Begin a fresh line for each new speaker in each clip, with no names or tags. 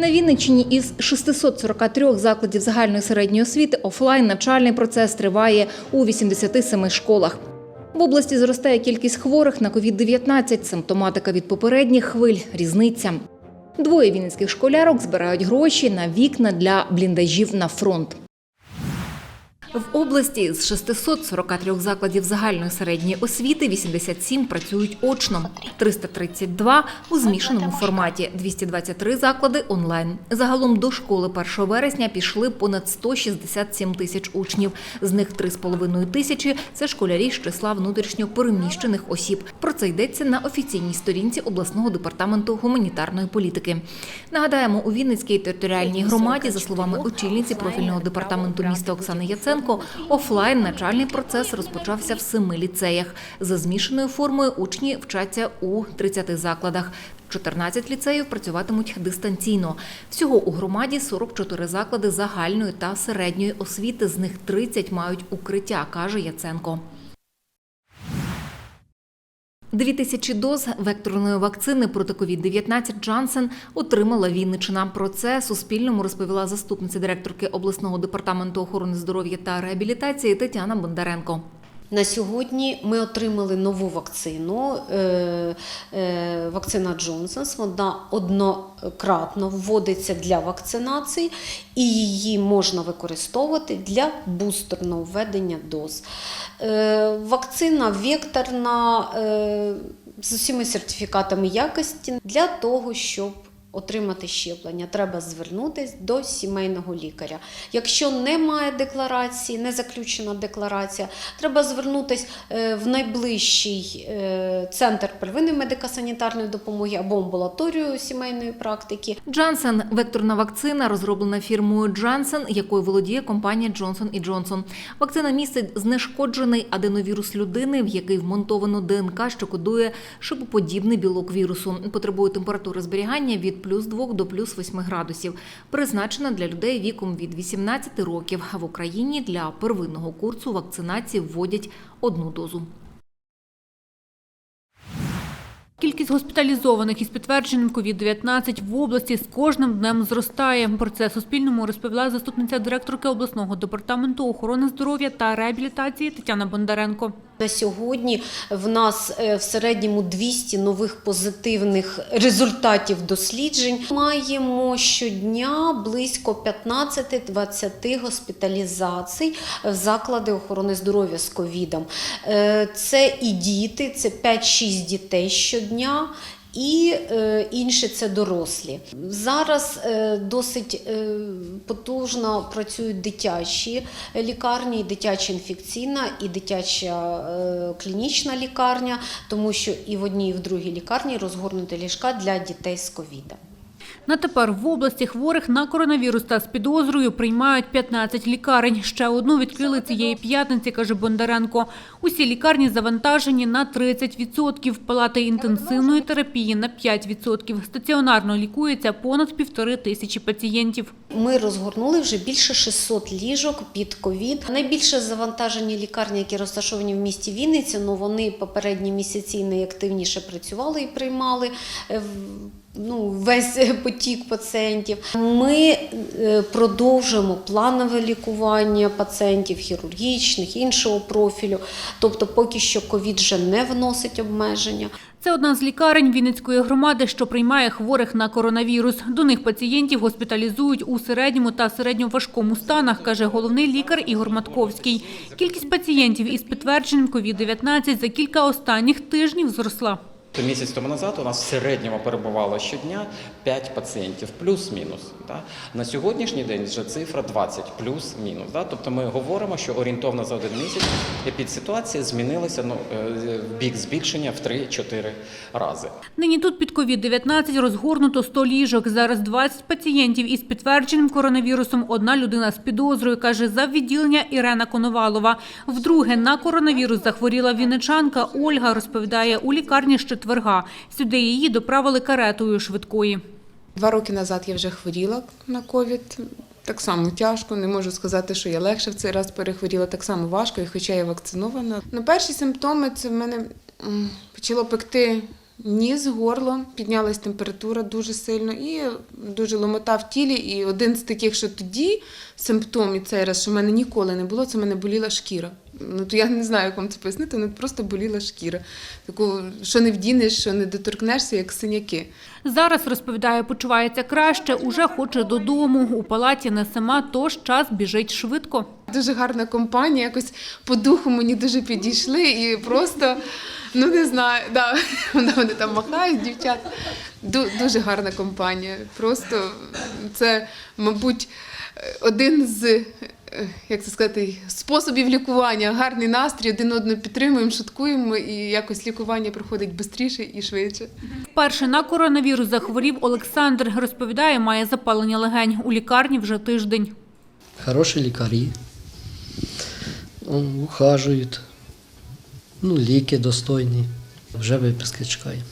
На Вінниччині із 643 закладів загальної середньої освіти офлайн навчальний процес триває у 87 школах. В області зростає кількість хворих на COVID-19, симптоматика від попередніх хвиль, різниця. Двоє вінницьких школярок збирають гроші на вікна для бліндажів на фронт. В області з 643 закладів загальної середньої освіти 87 працюють очно, 332 у змішаному форматі, 223 заклади онлайн. Загалом до школи 1 вересня пішли понад 167 тисяч учнів. З них 3,5 тисячі – це школярі з числа внутрішньо переміщених осіб. Про це йдеться на офіційній сторінці обласного департаменту гуманітарної політики. Нагадаємо, у Вінницькій територіальній громаді, за словами очільниці профільного департаменту міста Оксани Яценко, офлайн навчальний процес розпочався в семи ліцеях. За змішаною формою учні вчаться у 30 закладах. 14 ліцеїв працюватимуть дистанційно. Всього у громаді 44 заклади загальної та середньої освіти. З них 30 мають укриття, каже Яценко. Дві тисячі доз векторної вакцини проти COVID-19 Джансен отримала Вінничина. Про це Суспільному розповіла заступниця директорки обласного департаменту охорони здоров'я та реабілітації Тетяна Бондаренко.
На сьогодні ми отримали нову вакцину, е, е, вакцина Джонсонс. Вона однократно вводиться для вакцинації і її можна використовувати для бустерного введення доз. Е, Вакцина векторна з усіма сертифікатами якості для того, щоб Отримати щеплення, треба звернутися до сімейного лікаря. Якщо немає декларації, не заключена декларація, треба звернутися е, в найближчий е, центр первинної медико-санітарної допомоги або амбулаторію сімейної практики.
Джансен векторна вакцина розроблена фірмою Джансен, якою володіє компанія Johnson Johnson. Вакцина містить знешкоджений аденовірус людини, в який вмонтовано ДНК, що кодує шипоподібний білок вірусу. Потребує температури зберігання від плюс 2 до плюс 8 градусів. Призначена для людей віком від 18 років. В Україні для первинного курсу вакцинації вводять одну дозу.
Кількість госпіталізованих із підтвердженням COVID-19 в області з кожним днем зростає. Про це Суспільному розповіла заступниця директорки обласного департаменту охорони здоров'я та реабілітації Тетяна Бондаренко.
На сьогодні в нас е, в середньому 200 нових позитивних результатів досліджень. Маємо щодня близько 15-20 госпіталізацій в заклади охорони здоров'я з ковідом. Е, Це і діти, це 5-6 дітей щодня. І е, інші це дорослі. Зараз е, досить е, потужно працюють дитячі лікарні, дитяча інфекційна, і дитяча е, клінічна лікарня, тому що і в одній, і в другій лікарні розгорнуті ліжка для дітей з ковідом.
На тепер в області хворих на коронавірус та з підозрою приймають 15 лікарень. Ще одну відкрили цієї п'ятниці, каже Бондаренко. Усі лікарні завантажені на 30%, палати інтенсивної терапії на 5%. Стаціонарно лікується понад півтори тисячі пацієнтів.
Ми розгорнули вже більше 600 ліжок під ковід. Найбільше завантажені лікарні, які розташовані в місті Вінниці, ну вони попередні місяці найактивніше працювали і приймали е, ну, весь потік пацієнтів. Ми е, продовжуємо планове лікування пацієнтів хірургічних, іншого профілю. Тобто, поки що ковід вже не вносить обмеження.
Це одна з лікарень Вінницької громади, що приймає хворих на коронавірус. До них пацієнтів госпіталізують у середньому та середньоважкому станах, каже головний лікар Ігор Матковський. Кількість пацієнтів із підтвердженням COVID-19 за кілька останніх тижнів зросла.
То місяць тому назад у нас в середньому перебувало щодня 5 пацієнтів, плюс-мінус. Да? На сьогоднішній день вже цифра 20 плюс-мінус. Да? Тобто ми говоримо, що орієнтовно за один місяць епідситуація змінилася ну, е, в бік збільшення в 3-4 рази.
Нині тут під COVID-19 розгорнуто 100 ліжок. Зараз 20 пацієнтів із підтвердженим коронавірусом. Одна людина з підозрою, каже за відділення Ірена Коновалова. Вдруге на коронавірус захворіла вінничанка Ольга, розповідає у лікарні з четверга. Сюди її доправили каретою швидкої.
Два роки назад я вже хворіла на ковід. Так само тяжко, не можу сказати, що я легше в цей раз перехворіла, так само важко, і хоча я вакцинована. Ну, перші симптоми це в мене почало пекти Ніс, горло, піднялась температура дуже сильно і дуже ломота в тілі. І один з таких, що тоді симптомів цей раз, що в мене ніколи не було, це в мене боліла шкіра. Ну то я не знаю, як вам це пояснити, ну просто боліла шкіра. Таку, що не вдінеш, що не доторкнешся, як синяки.
Зараз, розповідає, почувається краще, уже хоче додому. У палаті не сама, тож час біжить швидко.
Дуже гарна компанія, якось по духу мені дуже підійшли і просто, ну не знаю, да, вони там махають, дівчат. Ду- Дуже гарна компанія. Просто це, мабуть, один з, як це сказати, способів лікування. Гарний настрій, один одного підтримуємо, шуткуємо, і якось лікування проходить швидше і швидше.
Вперше на коронавірус захворів Олександр. Розповідає, має запалення легень. У лікарні вже тиждень.
Хороші лікарі. Ухажують. Ну, ліки достойні. Вже виписки чекаємо.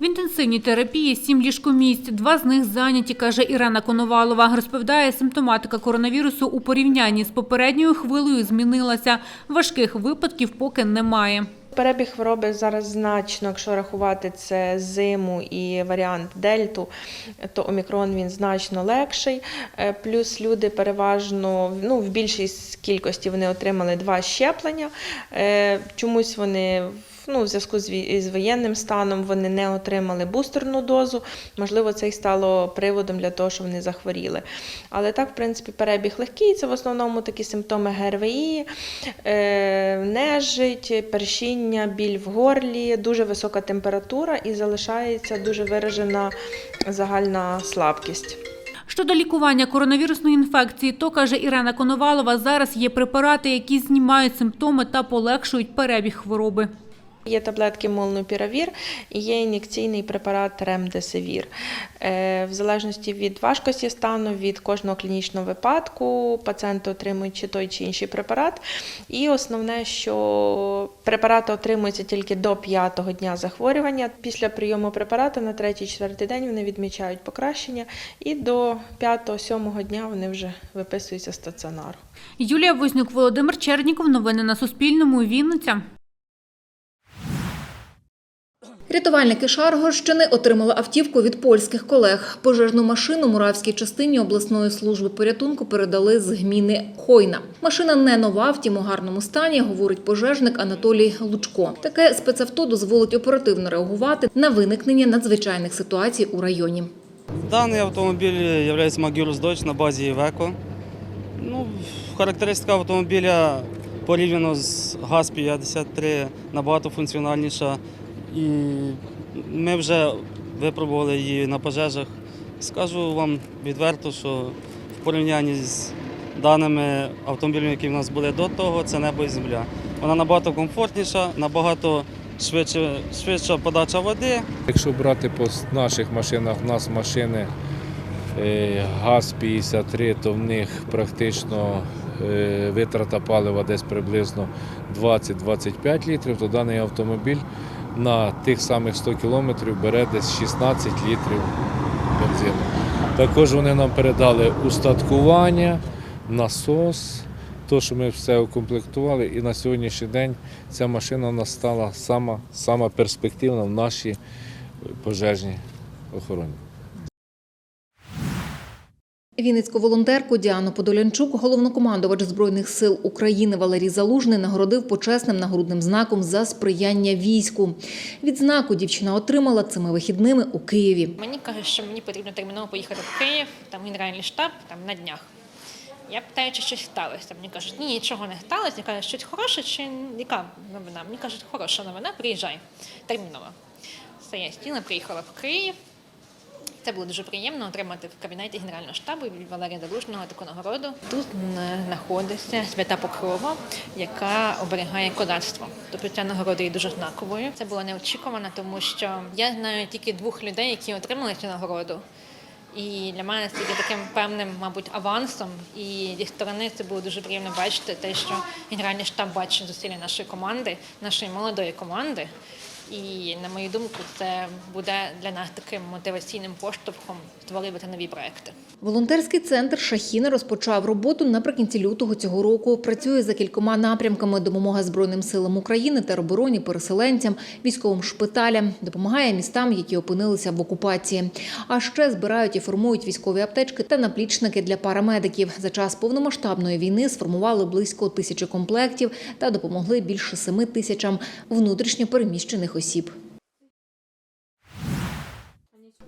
В інтенсивній терапії сім ліжкомісць. Два з них зайняті, каже Ірена Коновалова. Розповідає, симптоматика коронавірусу у порівнянні з попередньою хвилею змінилася. Важких випадків поки немає.
Перебіг хвороби зараз значно, якщо рахувати це зиму і варіант дельту, то омікрон він значно легший. Е, Плюс люди переважно ну, в більшій кількості вони отримали два щеплення. Е, Чомусь вони ну, в зв'язку з воєнним станом вони не отримали бустерну дозу. Можливо, це й стало приводом для того, що вони захворіли. Але так, в принципі, перебіг легкий. Це в основному такі симптоми ГРВІ, е, нежить, першіння, біль в горлі, дуже висока температура і залишається дуже виражена загальна слабкість.
Щодо лікування коронавірусної інфекції, то каже Ірена Коновалова, зараз є препарати, які знімають симптоми та полегшують перебіг хвороби.
Є таблетки молнупіравір і є ін'єкційний препарат ремдесивір. Е, В залежності від важкості стану, від кожного клінічного випадку пацієнти отримують чи той чи інший препарат. І основне, що препарати отримуються тільки до п'ятого дня захворювання. Після прийому препарату на третій-четвертий день вони відмічають покращення, і до п'ятого-сьомого дня вони вже виписуються стаціонару.
Юлія Вознюк, Володимир Черніков. Новини на Суспільному. Вінниця.
Рятувальники Шаргорщини отримали автівку від польських колег. Пожежну машину Муравській частині обласної служби порятунку передали з гміни Хойна. Машина не нова, втім у гарному стані, говорить пожежник Анатолій Лучко. Таке спецавто дозволить оперативно реагувати на виникнення надзвичайних ситуацій у районі.
Даний автомобіль є Магюрус Dodge на базі Iveco. Ну, характеристика автомобіля порівняно з ГАЗ-53 набагато функціональніша. І ми вже випробували її на пожежах. Скажу вам відверто, що в порівнянні з даними автомобілями, які в нас були до того, це небо і земля. Вона набагато комфортніша, набагато швидше, швидша подача води.
Якщо брати по наших машинах, у нас машини е, ГАЗ-53, то в них практично е, витрата палива десь приблизно 20-25 літрів, то даний автомобіль на тих самих 100 кілометрів бере десь 16 літрів бензину. Також вони нам передали устаткування, насос, то, що ми все укомплектували, і на сьогоднішній день ця машина у нас стала сама, сама перспективна в нашій пожежній охороні.
Вінницьку волонтерку Діану Подолянчук, головнокомандувач Збройних сил України Валерій Залужний нагородив почесним нагрудним знаком за сприяння війську. Відзнаку дівчина отримала цими вихідними у Києві.
Мені кажуть, що мені потрібно терміново поїхати в Київ, там генеральний штаб, там на днях. Я питаю, чи щось сталося. Мені кажуть, ні, нічого не сталося. Я кажу, щось хороше чи яка новина? Мені кажуть, хороша новина, приїжджай терміново. Все, я сіла, приїхала в Київ. Це було дуже приємно отримати в кабінеті Генерального штабу від Валерія Залужного таку нагороду. Тут знаходиться свята Покрова, яка оберігає козацтво. Тобто ця нагорода є дуже знаковою. Це було неочікувано, тому що я знаю тільки двох людей, які отримали цю нагороду. І для мене це є таким певним, мабуть, авансом. І зі сторони це було дуже приємно бачити те, що Генеральний штаб бачить зусилля нашої команди, нашої молодої команди. І на мою думку, це буде для нас таким мотиваційним поштовхом створювати нові проекти.
Волонтерський центр Шахіна розпочав роботу наприкінці лютого цього року. Працює за кількома напрямками: допомога Збройним силам України, теробороні, переселенцям, військовим шпиталям, допомагає містам, які опинилися в окупації. А ще збирають і формують військові аптечки та наплічники для парамедиків. За час повномасштабної війни сформували близько тисячі комплектів та допомогли більше семи тисячам внутрішньо переміщених осіб.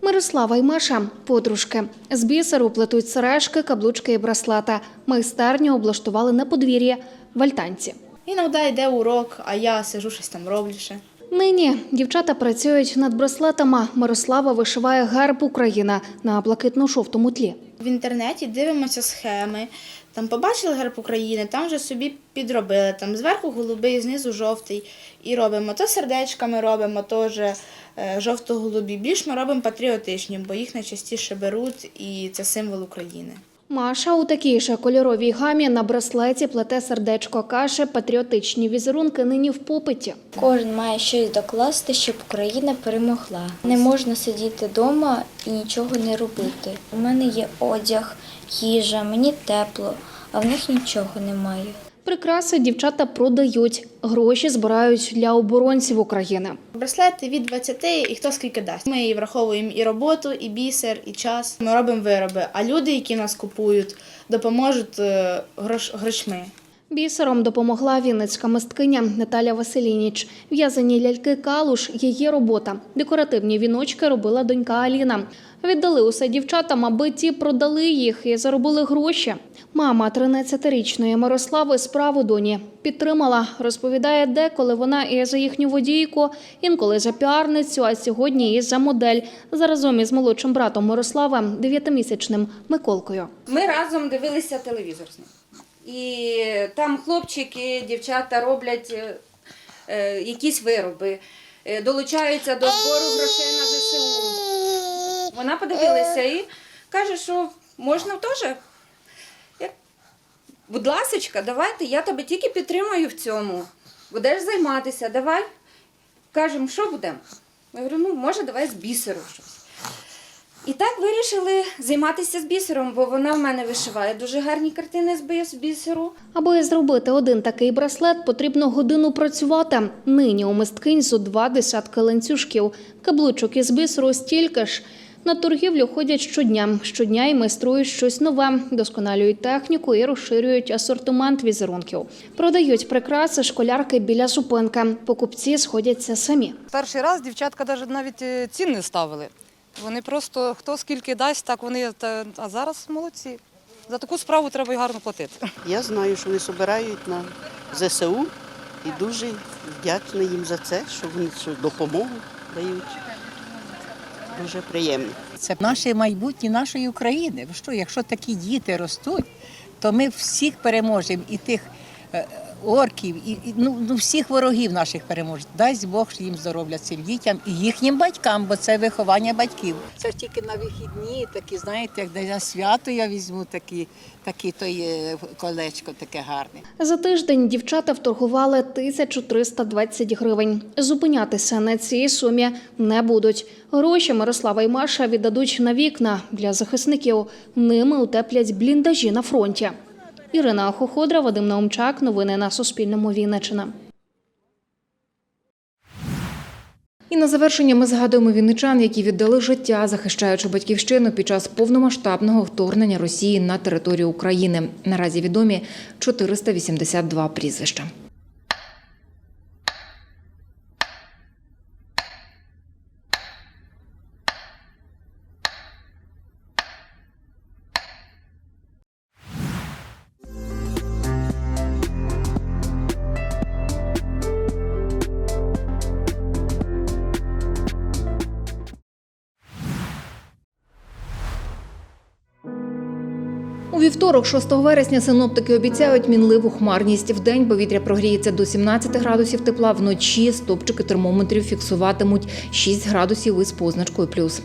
Мирослава і Маша – подружки. З бісеру плетуть сережки, каблучки і браслета. Майстерню облаштували на подвір'ї в Альтанці.
Іноді йде урок, а я сижу щось там роблю ще.
Нині дівчата працюють над браслетами. Мирослава вишиває герб Україна на блакитно-жовтому тлі.
В інтернеті дивимося схеми. Там побачили герб України, там вже собі підробили. Там зверху голубий, знизу жовтий. І робимо то сердечками робимо, теж е, жовто-голубі. Більш ми робимо патріотичні, бо їх найчастіше беруть, і це символ України.
Маша у такій же кольоровій гамі на браслеті плете сердечко каже, патріотичні візерунки нині в попиті.
Кожен має щось докласти, щоб Україна перемогла. Не можна сидіти вдома і нічого не робити. У мене є одяг, їжа, мені тепло, а в них нічого немає.
Прикраси дівчата продають. Гроші збирають для оборонців України.
Браслети від 20 і хто скільки дасть. Ми враховуємо і роботу, і бісер, і час. Ми робимо вироби, а люди, які нас купують, допоможуть е, грош, грошми.
Бісером допомогла вінницька мисткиня Наталя Василініч. В'язані ляльки калуш – її робота. Декоративні віночки робила донька Аліна. Віддали усе дівчатам, аби ті продали їх і заробили гроші. Мама 13-річної Мирослави справу доні підтримала. Розповідає, деколи вона і за їхню водійку, інколи за піарницю, а сьогодні і за модель. Заразом із молодшим братом Мирослава, дев'ятимісячним Миколкою.
Ми разом дивилися телевізор. І там хлопчики, дівчата роблять е, е, якісь вироби, е, долучаються до збору грошей на ЗСУ. Вона подивилася і каже, що можна теж. Будь ласочка, давайте, я тебе тільки підтримую в цьому. Будеш займатися, давай. Кажемо, що будемо? Я говорю, ну може, давай з бісеру щось. І так вирішили займатися з бісером, бо вона в мене вишиває дуже гарні картини з бісеру.
Аби зробити один такий браслет, потрібно годину працювати. Нині у мисткинь два десятки ланцюжків. Каблучок із бісеру стільки ж. На торгівлю ходять щодня. Щодня і майструють щось нове, досконалюють техніку і розширюють асортимент візерунків. Продають прикраси школярки біля зупинки. Покупці сходяться самі.
Перший раз дівчатка навіть навіть е, цін не ставили. Вони просто хто скільки дасть, так вони та- а зараз молодці. За таку справу треба й гарно платити.
Я знаю, що вони збирають на ЗСУ і дуже вдячна їм за це, що вони цю допомогу дають. Дуже приємно.
Це наше майбутнє нашої України. Що, якщо такі діти ростуть, то ми всіх переможемо і тих е, орків, і, і ну, ну, всіх ворогів наших переможемо. Дасть Бог їм здоров'я цим дітям і їхнім батькам, бо це виховання батьків. Це тільки на вихідні, такі, знаєте, як на свято я візьму такі, такі то є колечко таке гарне.
За тиждень дівчата вторгували 1320 гривень. Зупинятися на цій сумі не будуть. Гроші Мирослава і Маша віддадуть на вікна для захисників. Ними утеплять бліндажі на фронті. Ірина Хоходра, Вадим Наумчак. Новини на Суспільному. Вінниччина.
І на завершення ми згадуємо вінничан, які віддали життя, захищаючи батьківщину під час повномасштабного вторгнення Росії на територію України. Наразі відомі 482 прізвища. У вівторок, 6 вересня, синоптики обіцяють мінливу хмарність. В день повітря прогріється до 17 градусів тепла, вночі стопчики термометрів фіксуватимуть 6 градусів із позначкою плюс.